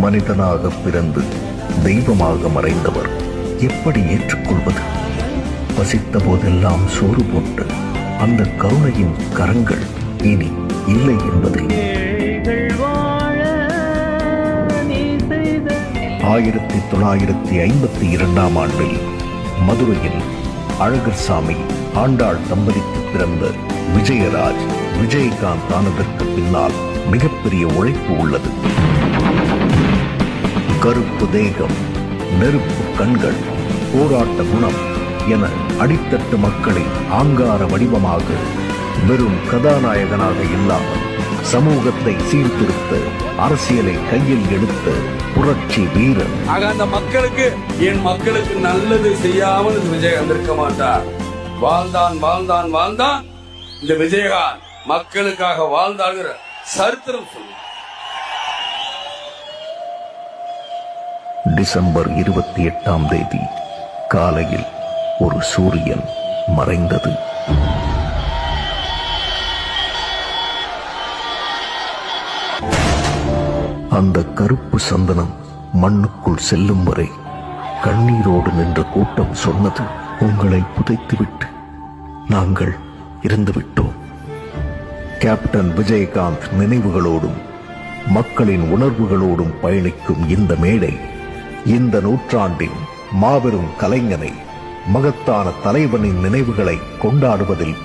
மனிதனாக பிறந்து தெய்வமாக மறைந்தவர் எப்படி ஏற்றுக்கொள்வது? பசித்த போதெல்லாம் சோறு போட்டு அந்த கருணையின் கரங்கள் இனி இல்லை என்பதில் ஆயிரத்தி தொள்ளாயிரத்தி ஐம்பத்தி இரண்டாம் ஆண்டில் மதுரையில் அழகர் சாமி ஆண்டாள் தம்பதிக்கு பிறந்த விஜயராஜ் விஜயகாந்த் ஆனதற்கு பின்னால் மிகப்பெரிய உழைப்பு உள்ளது. கருப்பு தேகம் நெருப்பு கண்கள் போராட்ட குணம் என அடித்தட்டு மக்களின் ஆங்கார வடிவமாக வெறும் கதாநாயகனாக இல்லாமல் சமூகத்தை சீர்திருத்த அரசியலை கையில் எடுத்த புரட்சி வீரன். ஆக அந்த மக்களுக்கு என் மக்களுக்கு நல்லது செய்யாமல் இந்த விஜயகாந்த் இருக்க மாட்டார். வாழ்ந்தான் வாழ்ந்தான் வாழ்ந்தான். இந்த விஜயகாந்த் மக்களுக்காக வாழ்ந்தாங்கிற சரித்திரம் சொல்லுவார். டிசம்பர் இருபத்தி எட்டாம் தேதி காலையில் ஒரு சூரியன் மறைந்தது. அந்த கருப்பு சந்தனம் மண்ணுக்குள் செல்லும் வரை கண்ணீரோடு நின்ற கூட்டம் சொன்னது உங்களை புதைத்துவிட்டு நாங்கள் இருந்துவிட்டோம். கேப்டன் விஜயகாந்த் நினைவுகளோடும் மக்களின் உணர்வுகளோடும் பயணிக்கும் இந்த மேடை இந்த நூற்றாண்டின் மாபெரும் கலைஞனை மகத்தான தலைவனின் நினைவுகளை கொண்டாடுவதில்